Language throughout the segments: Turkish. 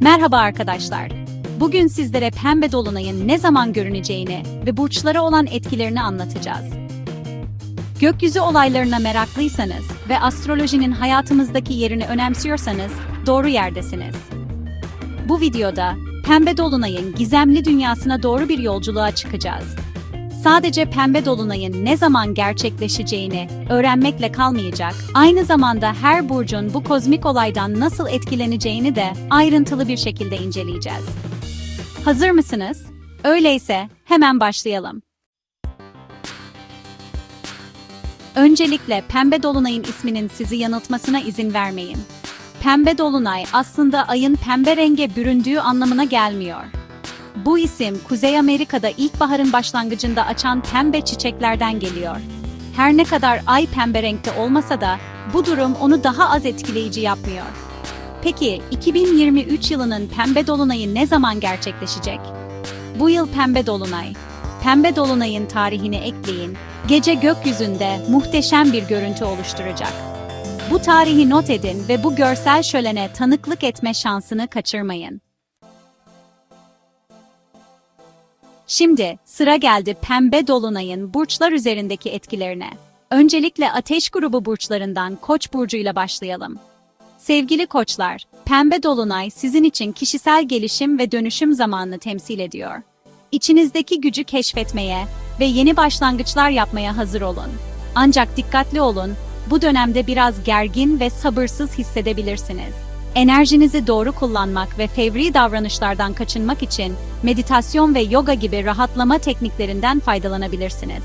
Merhaba arkadaşlar. Bugün sizlere pembe dolunayın ne zaman görüneceğini ve burçlara olan etkilerini anlatacağız. Gökyüzü olaylarına meraklıysanız ve astrolojinin hayatımızdaki yerini önemsiyorsanız doğru yerdesiniz. Bu videoda pembe dolunayın gizemli dünyasına doğru bir yolculuğa çıkacağız. Sadece pembe dolunayın ne zaman gerçekleşeceğini öğrenmekle kalmayacak, aynı zamanda her burcun bu kozmik olaydan nasıl etkileneceğini de ayrıntılı bir şekilde inceleyeceğiz. Hazır mısınız? Öyleyse hemen başlayalım. Öncelikle pembe dolunayın isminin sizi yanıltmasına izin vermeyin. Pembe dolunay aslında ayın pembe renge büründüğü anlamına gelmiyor. Bu isim Kuzey Amerika'da ilkbaharın başlangıcında açan pembe çiçeklerden geliyor. Her ne kadar ay pembe renkte olmasa da bu durum onu daha az etkileyici yapmıyor. Peki 2023 yılının pembe dolunayı ne zaman gerçekleşecek? Bu yıl pembe dolunay. Pembe dolunayın tarihini ekleyin. Gece gökyüzünde muhteşem bir görüntü oluşturacak. Bu tarihi not edin ve bu görsel şölene tanıklık etme şansını kaçırmayın. Şimdi sıra geldi pembe dolunayın burçlar üzerindeki etkilerine. Öncelikle ateş grubu burçlarından Koç burcuyla başlayalım. Sevgili koçlar, pembe dolunay sizin için kişisel gelişim ve dönüşüm zamanını temsil ediyor. İçinizdeki gücü keşfetmeye ve yeni başlangıçlar yapmaya hazır olun. Ancak dikkatli olun, bu dönemde biraz gergin ve sabırsız hissedebilirsiniz. Enerjinizi doğru kullanmak ve fevri davranışlardan kaçınmak için meditasyon ve yoga gibi rahatlama tekniklerinden faydalanabilirsiniz.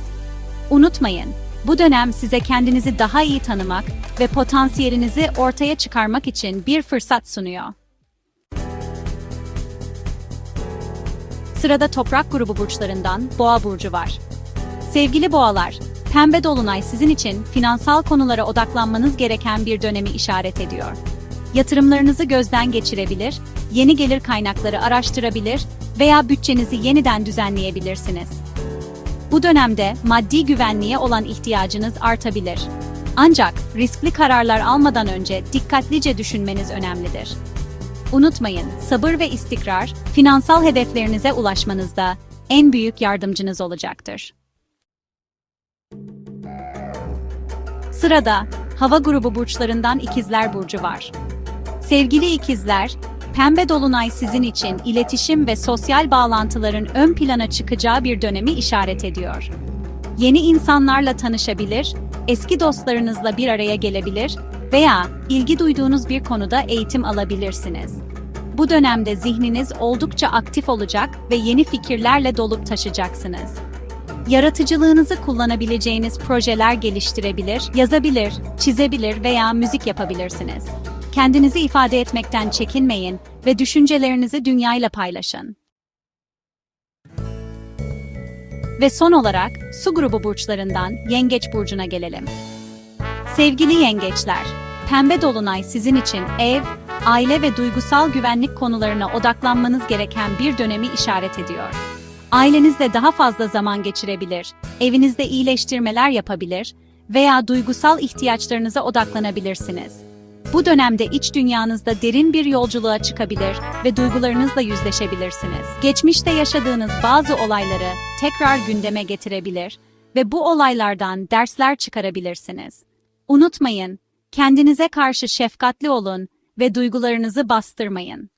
Unutmayın, bu dönem size kendinizi daha iyi tanımak ve potansiyelinizi ortaya çıkarmak için bir fırsat sunuyor. Sırada toprak grubu burçlarından Boğa burcu var. Sevgili boğalar, pembe dolunay sizin için finansal konulara odaklanmanız gereken bir dönemi işaret ediyor. Yatırımlarınızı gözden geçirebilir, yeni gelir kaynakları araştırabilir veya bütçenizi yeniden düzenleyebilirsiniz. Bu dönemde maddi güvenliğe olan ihtiyacınız artabilir. Ancak riskli kararlar almadan önce dikkatlice düşünmeniz önemlidir. Unutmayın, sabır ve istikrar finansal hedeflerinize ulaşmanızda en büyük yardımcınız olacaktır. Sırada hava grubu burçlarından ikizler burcu var. Sevgili ikizler, pembe dolunay sizin için iletişim ve sosyal bağlantıların ön plana çıkacağı bir dönemi işaret ediyor. Yeni insanlarla tanışabilir, eski dostlarınızla bir araya gelebilir veya ilgi duyduğunuz bir konuda eğitim alabilirsiniz. Bu dönemde zihniniz oldukça aktif olacak ve yeni fikirlerle dolup taşacaksınız. Yaratıcılığınızı kullanabileceğiniz projeler geliştirebilir, yazabilir, çizebilir veya müzik yapabilirsiniz. Kendinizi ifade etmekten çekinmeyin ve düşüncelerinizi dünyayla paylaşın. Ve son olarak su grubu burçlarından Yengeç burcuna gelelim. Sevgili yengeçler, pembe dolunay sizin için ev, aile ve duygusal güvenlik konularına odaklanmanız gereken bir dönemi işaret ediyor. Ailenizle daha fazla zaman geçirebilir, evinizde iyileştirmeler yapabilir veya duygusal ihtiyaçlarınıza odaklanabilirsiniz. Bu dönemde iç dünyanızda derin bir yolculuğa çıkabilir ve duygularınızla yüzleşebilirsiniz. Geçmişte yaşadığınız bazı olayları tekrar gündeme getirebilir ve bu olaylardan dersler çıkarabilirsiniz. Unutmayın, kendinize karşı şefkatli olun ve duygularınızı bastırmayın.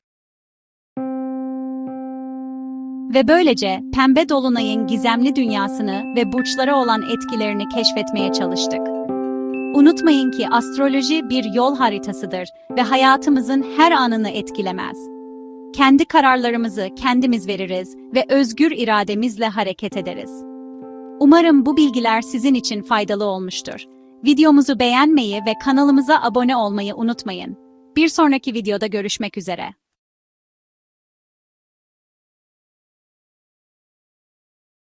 Ve böylece pembe dolunayın gizemli dünyasını ve burçlara olan etkilerini keşfetmeye çalıştık. Unutmayın ki astroloji bir yol haritasıdır ve hayatımızın her anını etkilemez. Kendi kararlarımızı kendimiz veririz ve özgür irademizle hareket ederiz. Umarım bu bilgiler sizin için faydalı olmuştur. Videomuzu beğenmeyi ve kanalımıza abone olmayı unutmayın. Bir sonraki videoda görüşmek üzere.